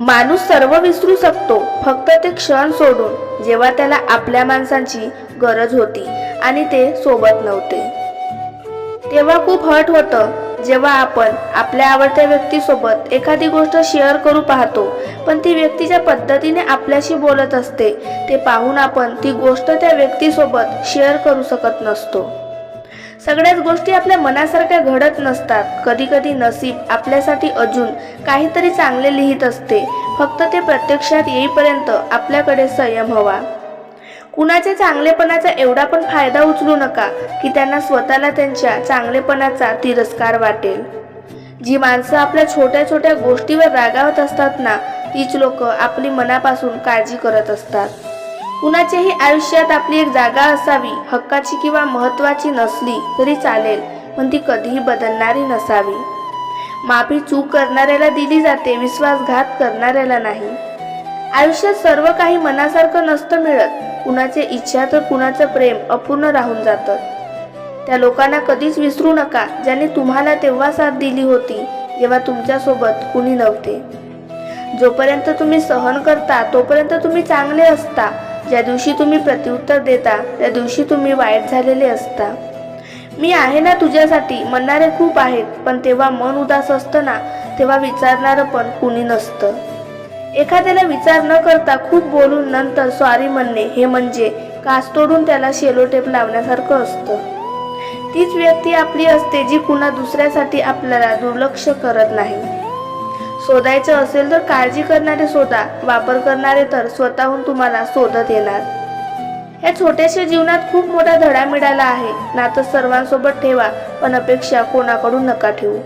माणूस सर्व विसरू शकतो फक्त ते क्षण सोडून जेव्हा त्याला आपल्या माणसांची गरज होती आणि ते सोबत नव्हते. तेव्हा खूप हट होतं जेव्हा आपण आपल्या आवडत्या व्यक्तीसोबत एखादी गोष्ट शेअर करू पाहतो पण ती व्यक्ती ज्या पद्धतीने आपल्याशी बोलत असते ते पाहून आपण ती गोष्ट त्या व्यक्तीसोबत शेअर करू शकत नसतो. सगळ्याच गोष्टी आपल्या मनासारख्या घडत नसतात. कधी कधी नसीब आपल्यासाठी अजून काहीतरी चांगले लिहित असते. फक्त ते प्रत्यक्षात येईपर्यंत आपल्याकडे संयम हवा. कुणाच्या चांगलेपणाचा एवढा पण फायदा उचलू नका की त्यांना स्वतःला त्यांच्या चांगलेपणाचा तिरस्कार वाटेल. जी माणसं आपल्या छोट्या छोट्या गोष्टीवर रागावत असतात ना तीच लोक आपली मनापासून काळजी करत असतात. कुणाच्याही आयुष्यात आपली एक जागा असावी हक्काची किंवा महत्वाची नसली तरी चालेल पण ती कधीही बदलणारी नसावी. माफी चूक करणाऱ्याला दिली जाते विश्वासघात करणाऱ्याला नाही. आयुष्यात सर्व काही मनासारखं नसतं मिळत. कुणाच्या इच्छा तर कुणाचं प्रेम अपूर्ण राहून जातं. त्या लोकांना कधीच विसरू नका ज्यांनी तुम्हाला तेव्हा साथ दिली होती जेव्हा तुमच्यासोबत कुणी नव्हते. जोपर्यंत तुम्ही सहन करता तोपर्यंत तुम्ही चांगले असता. ज्या दिवशी तुम्ही प्रत्युत्तर देता त्या दिवशी तुम्ही वाईट झालेले असता. मी आहे ना तुझ्यासाठी म्हणणारे खूप आहेत पण तेव्हा मन उदास असतं ना तेव्हा विचारणारं पण कुणी नसतं. एखाद्याला विचार न करता खूप बोलून नंतर सॉरी म्हणणे हे म्हणजे कास तोडून त्याला शेलो टेप लावण्यासारखं असतं. तीच व्यक्ती आपली असते जी कुणा दुसऱ्यासाठी आपल्याला दुर्लक्ष करत नाही. शोधायचं असेल तर काळजी करणारे शोधा. वापर करणारे तर स्वतःहून तुम्हाला शोधत येणार. या छोट्याशा जीवनात खूप मोठा धडा मिळाला आहे. नातं सर्वांसोबत ठेवा पण अपेक्षा कोणाकडून नका ठेवू.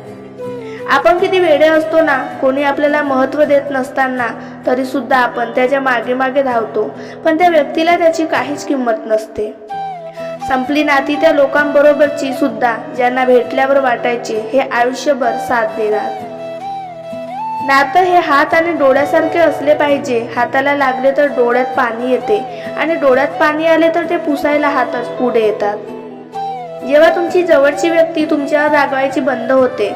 आपण किती वेडे असतो ना कोणी आपल्याला महत्त्व देत नसताना तरी सुद्धा आपण त्याच्यामागे मागे धावतो पण त्या व्यक्तीला त्याची काहीच किंमत नसते. संपली नाती त्या लोकांबरोबरची सुद्धा ज्यांना भेटल्यावर वाटायचे हे आयुष्यभर साथ देणार. नातं हे हात आणि डोळ्यासारखे असले पाहिजे. हाताला लागले तर डोळ्यात पाणी येते आणि डोळ्यात पाणी आले तर ते पुसायला हातच पुढे येतात. जेव्हा तुमची जवळची व्यक्ती तुमच्यावर रागवायची बंद होते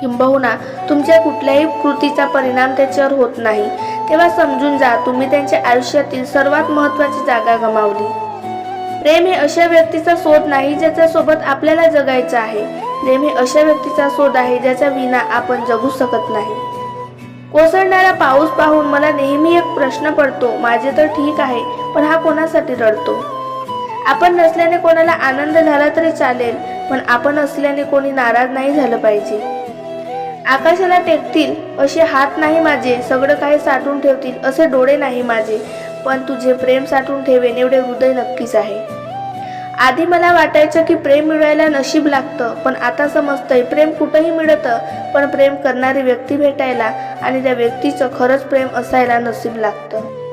किंबहुना तुमच्या कुठल्याही कृतीचा परिणाम त्याच्यावर होत नाही. तेव्हा समजून जा तुम्ही त्यांच्या आयुष्यातील सर्वात महत्त्वाची जागा गमावली. प्रेम हे अशा व्यक्तीचा शोध नाही ज्याच्या सोबत आपल्याला जगायचं आहे. प्रेम हे अशा व्यक्तीचा शोध आहे ज्याच्या विना आपण जगू शकत नाही. कोसळणारा पाऊस पाहून मला नेहमी एक प्रश्न पडतो माझे तर ठीक आहे पण हा कोणासाठी रडतो? आपण नसल्याने कोणाला आनंद झाला तरी चालेल पण आपण असल्याने कोणी नाराज नाही झालं पाहिजे. आकाशाला टेकतील असे हात नाही माझे सगळं काही साठवून ठेवतील असे डोळे नाही माझे पण तुझे प्रेम साठवून ठेवेन एवढे हृदय नक्कीच आहे. आधी मला वाटायचं की प्रेम मिळायला नशीब लागतं पण आता समजतंय प्रेम कुठंही मिळतं पण प्रेम करणारी व्यक्ती भेटायला आणि त्या व्यक्तीचं खरंच प्रेम असायला नशीब लागतं.